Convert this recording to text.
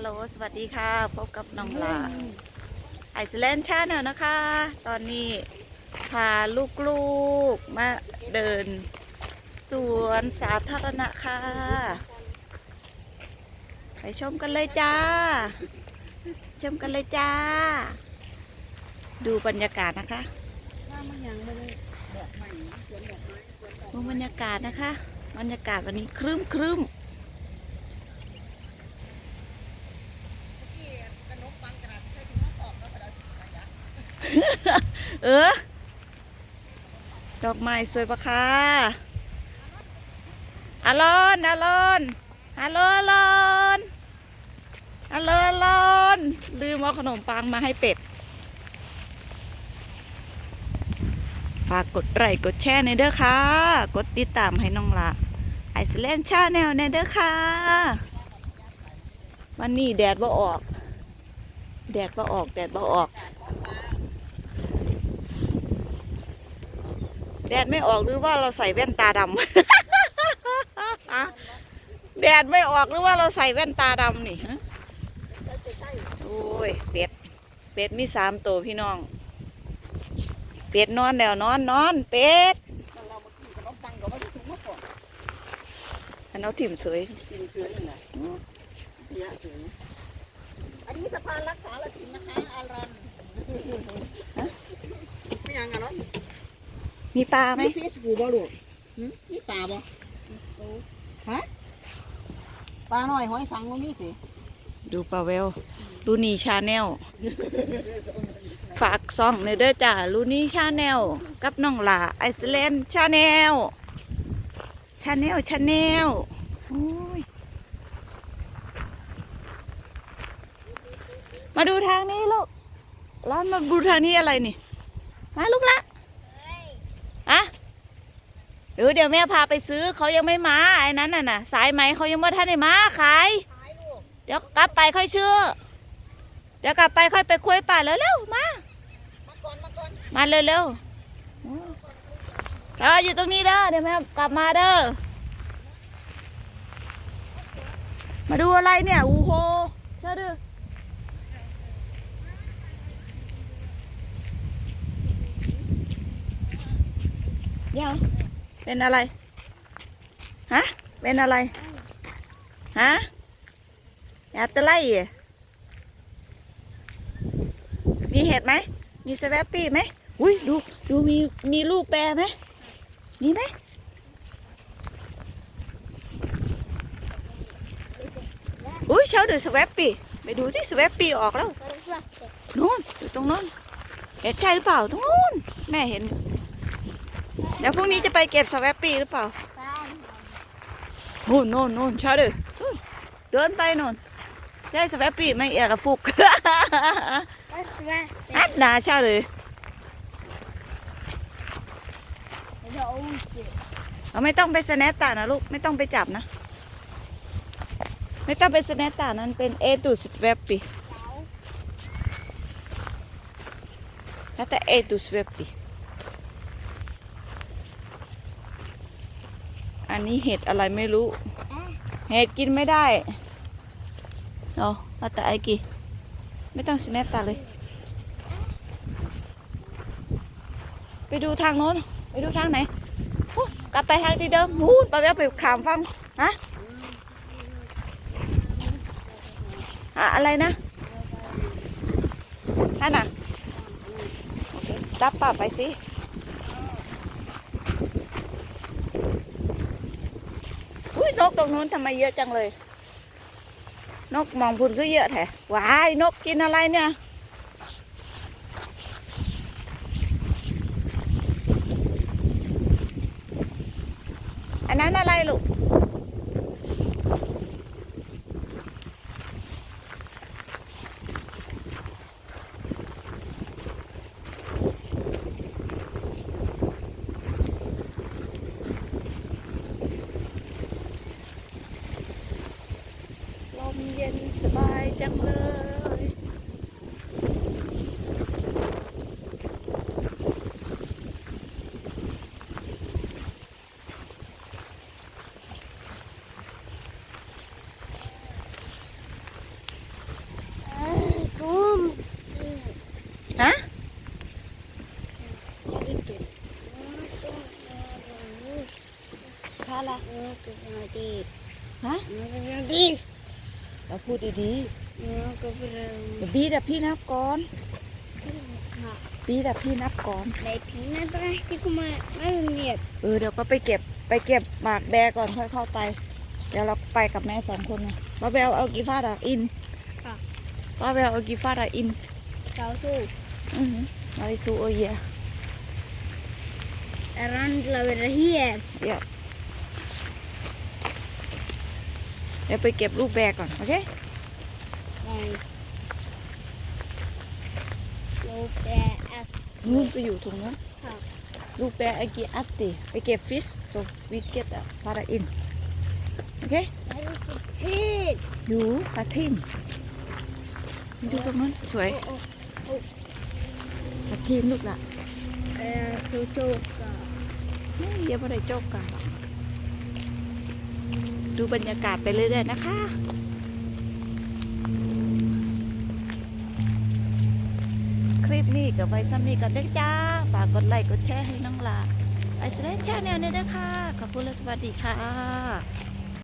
ฮัลโหล สวัสดีค่ะ พบกับน้องลาไอซ์แลนด์ชาแนลนะคะ ตอนนี้พาลูกๆ มาเดิน สวนสาธารณะค่ะ ไปชมกันเลยจ้า ชมกันเลยจ้า ดูบรรยากาศนะคะว่ามันยังไม่ได้ดอกไม้สวนดอกไม้สวนดอกดูบรรยากาศนะคะ บรรยากาศวันนี้ครึ้มครึ้ม ที่กระนกบางกระดาษใช้ถุงน้ำออกแล้วกระดาษขยะ เออ ดอกไม้สวยปะคะอลอนอลอนฮัลโหลอลอนฮัลโหลอลอนลืมเอาขนมปังมาให้เป็ด ฝากกดไลค์กดแชร์ในเด้อค่ะ กดติดตามให้น้องละไอซ์แลนด์ชาแนลในเด้อค่ะ วันนี้แดดบ่ออก แดดบ่ออก แดดบ่ออก แดดไม่ออกหรือว่าเราใส่แว่นตาดำ แดดไม่ออกหรือว่าเราใส่แว่นตาดำนี่ฮะโอ้ยเป็ด เป็ดมีสามตัวพี่น้อง เป็ดนอนแล้วนอนนอนเป็ดแต่เราเมื่อกี้กระนกฟังก็ไม่ได้ถุงน้ำออกอันเอาถิ่มสวยกินเชื้อยังไงขยะถุงอันนี้สะพานรักษาละถินนะคะอารันไม่ยังอะเนาะ มีปลาไหมมีฟิสกูบ่ลูกหึมีปลาบ่ฮะปลาหน่อยหอยสังมันมีสิดูปลาเวลลูนี่ชาแนลฝากซ่องในอยเด้อจ้าลูนี่ชาแนลกับน้องหลาไอซ์แลนด์ชาแนลชาแนลชาแนลโอ้ยมาดูทางนี้ลูกร้อนมาดูทางนี้อะไรนี่ มาลูกละอะ เออเดี๋ยวแม่พาไปซื้อเขายังไม่มาไอ้นั้นน่ะนะสายไหมเขายังไม่ทันได้มาขายเดี๋ยวกลับไปค่อยเชื่อ เดี๋ยวกลับไปค่อยไปคุยป่าเร็วๆมา มาเร็วๆแล้วอยู่ตรงนี้เด้อเดี๋ยวแม่กลับมาเด้อมาดูอะไรเนี่ยอูโหเชื่อดือเดี๋ยว เป็นอะไร ฮะ เป็นอะไร ฮะ อยากจะไล่มีเห็ดไหม มีสแวปปี้ไหม อุ้ยดู ดูมี มีลูกแปรไหม มีไหมอุ้ยเช้าเดือสแวปปี้ไปดูที่สแวปปี้ออกแล้ว นู่นอยู่ตรงนู้นเห็นใช่หรือเปล่าตรงนู้นแม่เห็นอยู่ เดี๋ยวพรุ่งนี้จะไปเก็บสแวปปี้หรือเปล่าโน่นโน่นโน่นเช้าเดือเดินไปโน่นได้สแวปปี้ไม่เอียกับฟุกอัดหนาเช้าเลยเราไม่ต้องไปสแนตตานะลูกไม่ต้องไปจับนะ ไม่ต้องไปสแนตตานั้นเป็นเอตุสเวปปีแล้วแต่เอตุสเวปปี อันนี้เห็ดอะไรไม่รู้ เห็ดกินไม่ได้เนาะแล้วแต่ไอ้กี่ไม่ต้องสแนตตาเลย ไปดูทางโน้น ไปดูทางไหนอู้กลับไปทางที่เดิมหูนไปแล้วไปขามฟังฮะอะอะไรนะนั่นน่ะโอเครับป่าไปสิ อุ้ยนก ตรงนู้นทำไมเยอะจังเลย นกมองพุ่นก็เยอะแท้ว้ายนกกินอะไรเนี่ยอันนั้นอะไรลูก จังเลยฮะพาละฮะ เป็นดีเราพูดดีมันก็เป็นๆเดี๋ยวบีดับพี่นับก่อนค่ะบีดับพี่นับก่อนในพีนั่นก็ได้ที่กูมาไม่เนียดเออเดี๋ยวก็ไปเก็บไปเก็บหมากแบกก่อนค่อยเข้าไป เดี๋ยวเราไปกับแม่สองคนนะป้าแววเอากี่ฟาดาอินค่ะป้าแววเอากี่ฟาดาอินเจ้าสู้อือหือมาซูโอเยียรันเรา เป็นเฮียเดี๋ยวเดี๋ยวไปเก็บลูกแบกก่อน โอเคไงลูกแกแอสนู่นไปอยู่ตรงนู้นค่ะลูกแบกไอกีอัตติไปเก็บฟิชจบวิเก็ตอะฟาดาอิน โอเคแล้วก็เพศอยู่ปลาทิมดูตรงนั้นสวยโอ้โอ้ปลาทิมลูกละเออสู้สู้กับนี่เดี๋ยวไม่ได้โจกกันหรอก ดูบรรยากาศไปเรื่อยๆนะคะคลิปนี้กับไว้ซ้ำนี้กันเด้อจ้า ฝากกดไลค์กดแชร์ให้น้องลาไอซ์แลนด์ชาแนลเนี้ยนะคะ ขอบคุณและสวัสดีค่ะ